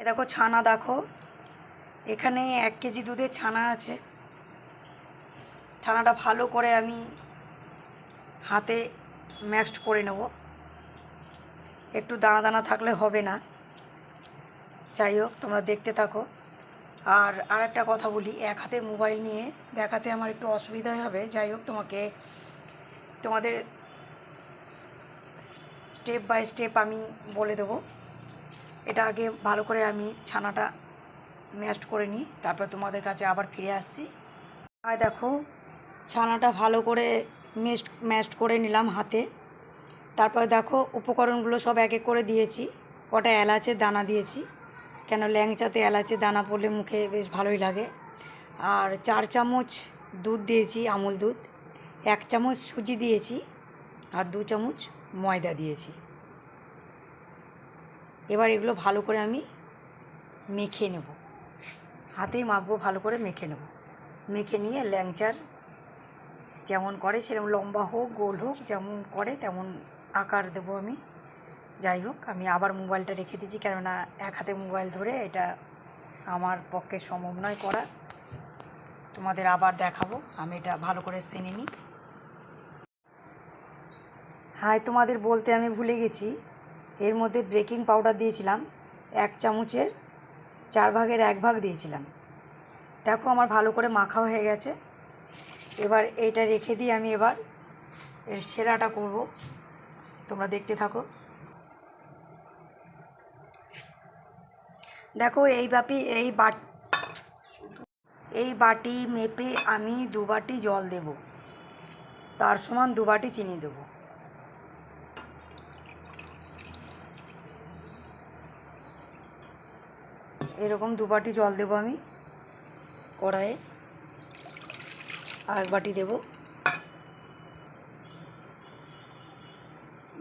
এ দেখো ছানা দেখো। এখানে এক কেজি দুধের ছানা আছে। ছানাটা ভালো করে আমি হাতে ম্যাশড করে নেব। একটু দানা দানা থাকলে হবে না। যাই হোক, তোমরা দেখতে থাকো। আর আর একটা কথা বলি, এক হাতে মোবাইল নিয়ে দেখাতে আমার একটু অসুবিধা হবে। যাই হোক, তোমাকে তোমাদের স্টেপ বাই স্টেপ আমি বলে দেবো। এটা আগে ভালো করে আমি ছানাটা ম্যাশড করে নিই, তারপর তোমাদের কাছে আবার ফিরে আসছি। আর দেখো, ছানাটা ভালো করে মেস্ট ম্যাশড করে নিলাম হাতে। তারপর দেখো, উপকরণগুলো সব এক এক করে দিয়েছি। কটা এলাচের দানা দিয়েছি। কেন ল্যাংচাতে এলাচের দানা পড়লে মুখে বেশ ভালোই লাগে। আর চার চামচ দুধ দিয়েছি, আমুল দুধ। এক চামচ সুজি দিয়েছি। আর দু চামচ ময়দা দিয়েছি। এবার এগুলো ভালো করে আমি মেখে নেব। হাতেই মাখবো ভালো করে মেখে নেব। মেখে নিয়ে ল্যাংচার যেমন করে, সেরকম লম্বা হোক, গোল হোক, যেমন করে তেমন আকার দেবো আমি। যাই হোক, আমি আবার মোবাইলটা রেখে দিচ্ছি কেননা এক হাতে মোবাইল ধরে এটা আমার পক্ষে সম্ভব নয় করা। তোমাদের আবার দেখাবো, আমি এটা ভালো করে সেনে নিই। হাই তোমাদের বলতে আমি ভুলে গেছি। এর মধ্যে ব্রেকিং পাউডার দিয়েছিলাম, এক চামচের, চার ভাগের এক ভাগ দিয়েছিলাম। দেখো আমার ভালো করে মাখা হয়ে গেছে। এবার এইটা রেখে দিয়ে আমি এবার এর সেরাটা করব। তোমরা দেখতে থাকো। দেখো এই বাপি এই বাট, এই বাটি মেপে আমি দু বাটি জল দেব। তার সমান দু বাটি চিনি দেবো। এরকম দু বাটি জল দেবো আমি কড়াইয়ে। আর এক বাটি দেবো।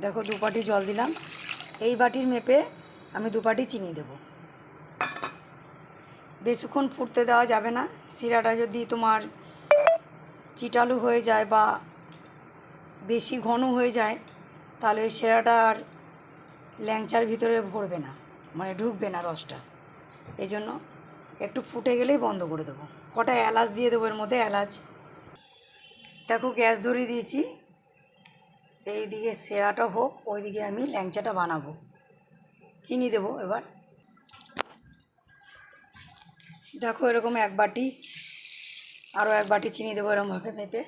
দেখো দু বাটি জল দিলাম। এই বাটির মেপে আমি দু বাটি চিনি দেবো। বেশিক্ষণ ফুটতে দেওয়া যাবে না। শিরাটা যদি তোমার চিটালু হয়ে যায় বা বেশি ঘন হয়ে যায়, তাহলে শিরাটা আর ল্যাংচার ভিতরে ভরবে না। মানে ঢুকবে না রসটা। এই জন্য একটু ফুটে গেলেই বন্ধ করে দেবো। কটা এলাচ দিয়ে দেবো এর মধ্যে এলাচ। দেখো গ্যাস ধরিয়ে দিয়েছি। এই দিকে সেরাটা হোক ওই দিকে আমি ল্যাংচাটা বানাবো। চিনি দেবো এবার। দেখো এরকম এক বাটি, আরও এক বাটি চিনি দেবো এরকমভাবে মেপে।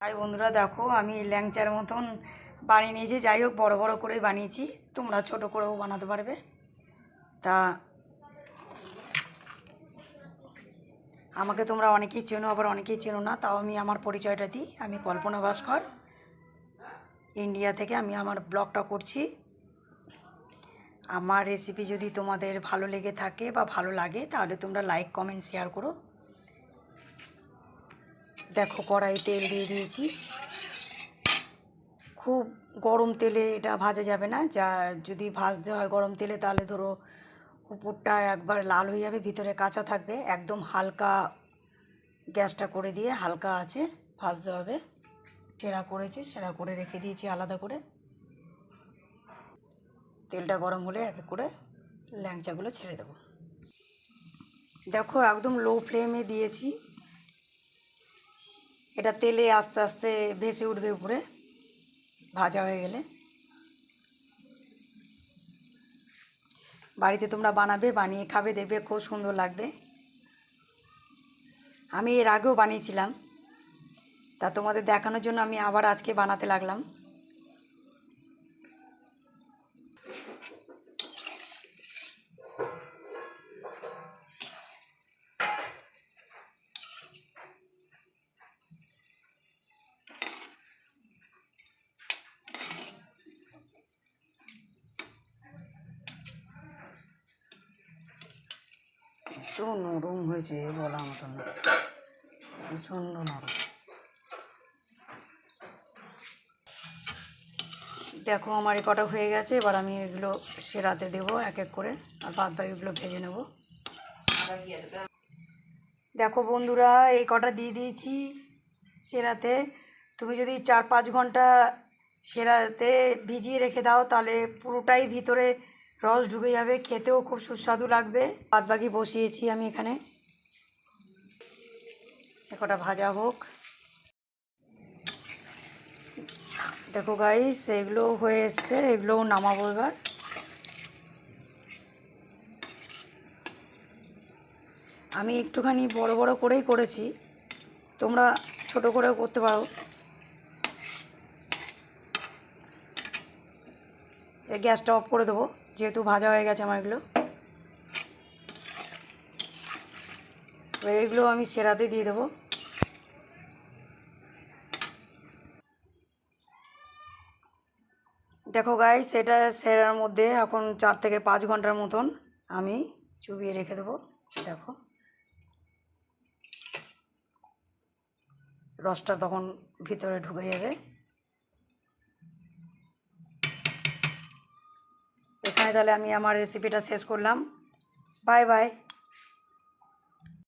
তাই বন্ধুরা, দেখো আমি ল্যাংচার মতন বানিয়ে নিয়েছি। যাই হোক, বড়ো বড়ো করেই বানিয়েছি। তোমরা ছোট করেও বানাতে পারবে। তা আমাকে তোমরা অনেকেই চেনো, আবার অনেকেই চেনো না, তাও আমি আমার পরিচয়টা দিই। আমি কল্পনা ভাস্কর, ইন্ডিয়া থেকে আমি আমার ব্লগটা করছি। আমার রেসিপি যদি তোমাদের ভালো লেগে থাকে বা ভালো লাগে, তাহলে তোমরা লাইক কমেন্ট শেয়ার করো। দেখো কড়াই তেল দিয়ে দিয়েছি। খুব গরম তেলে এটা ভাজা যাবে না। যা যদি ভাজতে হয় গরম তেলে, তাহলে ধরো উপরটা একবার লাল হয়ে যাবে, ভিতরে কাঁচা থাকবে। একদম হালকা গ্যাসটা করে দিয়ে হালকা আছে, ভাজতে হবে। সেরা করেছি, সেরা করে রেখে দিয়েছি আলাদা করে। তেলটা গরম হলে এক এক করে ল্যাংচাগুলো ছেড়ে দেবো। দেখো, একদম লো ফ্লেমে দিয়েছি। এটা তেলে আস্তে আস্তে ভেসে উঠবে উপরে, ভাজা হয়ে গেলে। বাড়িতে তোমরা বানাবে, বানিয়ে খাবে, দেখবে খুব সুন্দর লাগবে। আমি এর আগেও বানিয়েছিলাম। তা তোমাদের দেখানোর জন্য আমি আবার আজকে বানাতে লাগলাম। এত নরম হয়েছে বলা মতন। প্রচণ্ড নরম। দেখো আমার এই কটা হয়ে গেছে, এবার আমি এগুলো সেরাতে দেবো এক এক করে, আর বাদ বাকিগুলো ভেজে নেব। দেখো বন্ধুরা, এই কটা দিয়ে দিয়েছি সেরাতে। তুমি যদি চার পাঁচ ঘণ্টা সেরাতে ভিজিয়ে রেখে দাও, তাহলে পুরোটাই ভিতরে রস ঢুকে যাবে, খেতেও খুব সুস্বাদু লাগবে। বাদ বাকি বসিয়েছি আমি এখানে। একটা ভাজা হোক। দেখো গাইস এগুলো হয়ে এসছে, এগুলোও নামাবো এবার। আমি একটুখানি বড় বড় করেই করেছি। তোমরা ছোট করেও করতে পারো। গ্যাসটা অফ করে দেবো। যেহেতু ভাজা হয়ে গেছে আমার এগুলো। এবার এগুলো আমি সেরাতে দিয়ে দেবো। দেখো গাই সেটা সেরার মধ্যে এখন চার থেকে পাঁচ ঘণ্টার মতন আমি চুবিয়ে রেখে দেবো। দেখো। রসটা তখন ভিতরে ঢুকে যাবে। এখানে তাহলে আমি আমার রেসিপিটা শেষ করলাম। Bye bye